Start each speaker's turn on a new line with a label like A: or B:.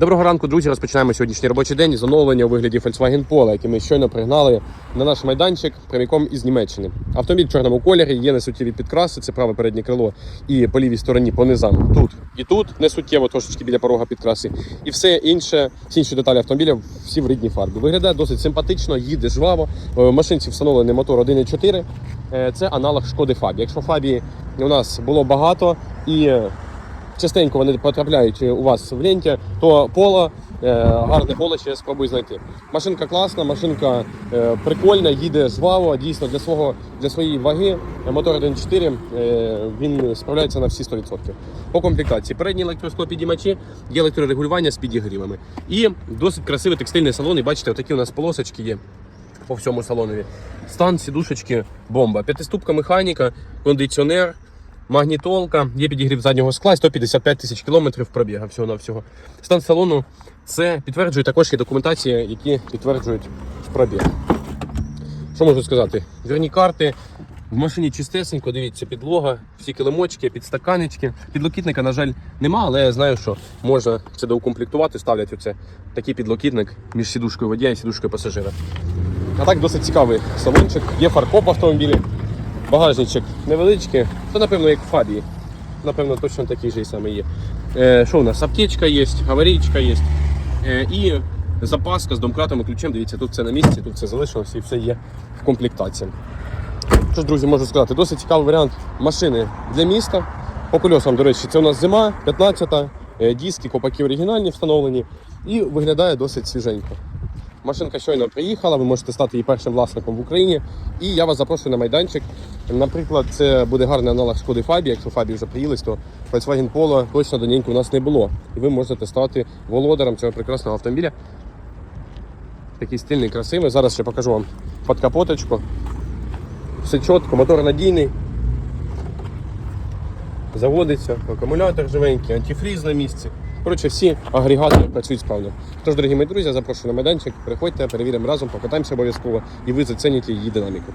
A: Доброго ранку, друзі. Розпочинаємо сьогоднішній робочий день з оновлення у вигляді Volkswagen Polo, який ми щойно пригнали на наш майданчик прямиком із Німеччини. Автомобіль в чорному кольорі, є несуттєві підкраси, це праве переднє крило і по лівій стороні по низам. Тут і тут несуттєво трошечки біля порога підкраси. І все інше, всі інші деталі автомобіля всі в рідній фарбі. Виглядає досить симпатично, їде жваво. Е, В машинці встановлений мотор 1.4. Е, Це аналог шкоди Фабі. Якщо Фабі у нас було багато і частенько вони потрапляють у вас в ленті, то поло, е, гарне поло ще спробуй знайти. Машинка класна, машинка е, прикольна, їде жваво, дійсно для свого для своєї ваги. е, Мотор 1.4 е, він справляється на всі 100%. По комплектації передні електросклопідіймачі, є електрорегулювання з підігрівами. І досить красивий текстильний салон. І бачите, такі у нас полосочки є по всьому салонові. Стан сідушечки бомба. П'ятиступка механіка, кондиціонер, магнітолка, є підігрів заднього скла, 155 тисяч кілометрів пробіга всього на всього. Стан салону це підтверджує також є документація, які підтверджують пробіг. Що можу сказати? Вірні карти. В машині чистесенько, дивіться, підлога, всі килимочки, підстаканечки. Підлокітника, на жаль, нема, але я знаю, що можна це доукомплектувати, ставлять оце такий підлокітник між сідушкою водія і сідушкою пасажира. А так досить цікавий салончик. Є фаркоп в автомобілі, багажничок невеличкий, то напевно як в Фабії. Напевно, точно такий же і самий є. Е, що у нас? Аптечка є, аварійка є. Е, і запаска з домкратом і ключем. Дивіться, тут все на місці, тут все залишилося і все є в комплектації. Що ж, друзі, можу сказати, досить цікавий варіант машини для міста. По кольосам, до речі, це у нас зима, 15-та, е, диски, копаки оригінальні встановлені і виглядає досить свіженько. Машинка щойно приїхала, ви можете стати її першим власником в Україні. І я вас запрошую на майданчик. Наприклад, це буде гарний аналог шкоди Фабі. Якщо Фабі вже приїлись, то Volkswagen Polo точно до ніньки у нас не було. І ви можете стати володарем цього прекрасного автомобіля. Такий стильний, красивий. Зараз ще покажу вам під капоточку. Все чітко, мотор надійний. Заводиться, акумулятор живенький, антифріз на місці. Коротше, всі агрегати працюють справно. Тож, дорогі мої друзі, запрошую на майданчик. Приходьте, перевіримо разом, покатаємося обов'язково і ви зацініть її динаміку.